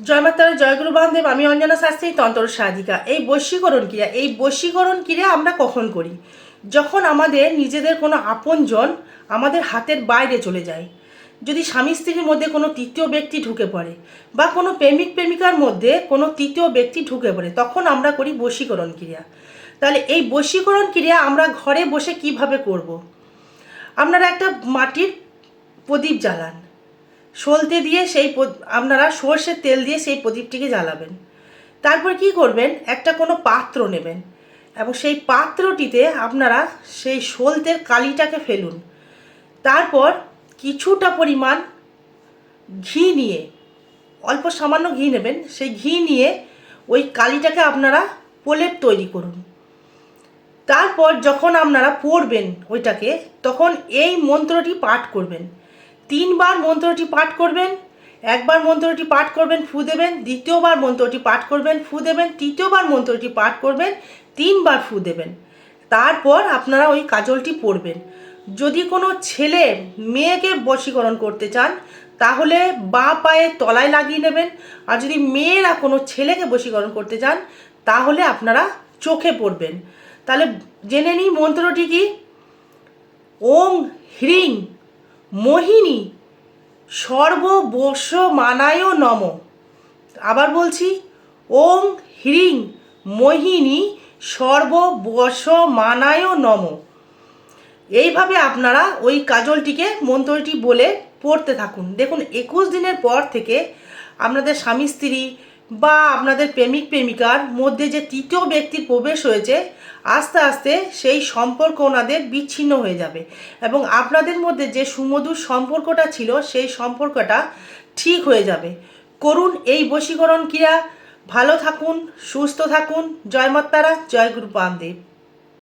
জয় মাতারা জয়গুরু বান্ধব আমি অঞ্জনা শাস্ত্রী, তন্ত্র সাধিকা। এই বশীকরণ ক্রিয়া, এই বশীকরণ ক্রিয়া আমরা কখন করি? যখন আমাদের নিজেদের কোনো আপনজন আমাদের হাতের বাইরে চলে যায়। যদি স্বামী স্ত্রীর মধ্যে কোনো তৃতীয় ব্যক্তি ঢুকে পড়ে বা কোনো প্রেমিক প্রেমিকার মধ্যে কোনো তৃতীয় ব্যক্তি ঢুকে পড়ে, তখন আমরা করি বশীকরণ ক্রিয়া। তাহলে এই বশীকরণ ক্রিয়া আমরা ঘরে বসে কীভাবে করব। আপনারা একটা মাটির প্রদীপ জ্বালান। সলতে দিয়ে সেই আপনারা সর্ষের তেল দিয়ে সেই প্রদীপটিকে জ্বালাবেন। তারপর কি করবেন? একটা কোনো পাত্র নেবেন এবং সেই পাত্রটিতে আপনারা সেই সলতের কালিটাকে ফেলুন। তারপর কিছুটা পরিমাণ ঘি নিয়ে, অল্প সামান্য ঘি নেবেন। সেই ঘি নিয়ে ওই কালিটাকে আপনারা প্রলেপ তৈরি করুন। তারপর যখন আপনারা পড়বেন ওইটাকে, তখন এই মন্ত্রটি পাঠ করবেন। তিনবার মন্ত্রটি পাঠ করবেন, একবার মন্ত্রটি পাঠ করবেন, ফু দেবেন, দ্বিতীয়বার মন্ত্রটি পাঠ করবেন, ফু দেবেন, তৃতীয়বার মন্ত্রটি পাঠ করবেন, তিনবার ফু দেবেন। তারপর আপনারা ওই কাজলটি পরবেন যদি কোনো ছেলে মেয়েকে বশীকরণ করতে চান, তাহলে বাঁ পায়ে তলায় লাগিয়ে নেবেন, আর যদি মেয়েরা কোনো ছেলেকে বশীকরণ করতে চান, তাহলে আপনারা চোখে পড়বেন। তাহলে জেনে নিই মন্ত্রটি কি? ওং হ্রিং। মোহিনী সর্ববশ মানায় নম। আবার বলছি ওং হ্রিং, মোহিনী সর্ববশ মানায় নম। এইভাবে আপনারা ওই কাজলটিকে, মন্ত্রটি বলে পড়তে থাকুন। দেখুন, একুশ দিনের পর থেকে আপনাদের স্বামী স্ত্রী বা আপনাদের প্রেমিক প্রেমিকার মধ্যে যে তৃতীয় ব্যক্তির প্রবেশ হয়েছে, আস্তে আস্তে সেই সম্পর্ক ওনাদের বিচ্ছিন্ন হয়ে যাবে। এবং আপনাদের মধ্যে যে সুমধুর সম্পর্কটা ছিল, সেই সম্পর্কটা ঠিক হয়ে যাবে। করুন এই বশীকরণ ক্রিয়া। ভালো থাকুন, সুস্থ থাকুন। জয় মাতারা, জয় গুরু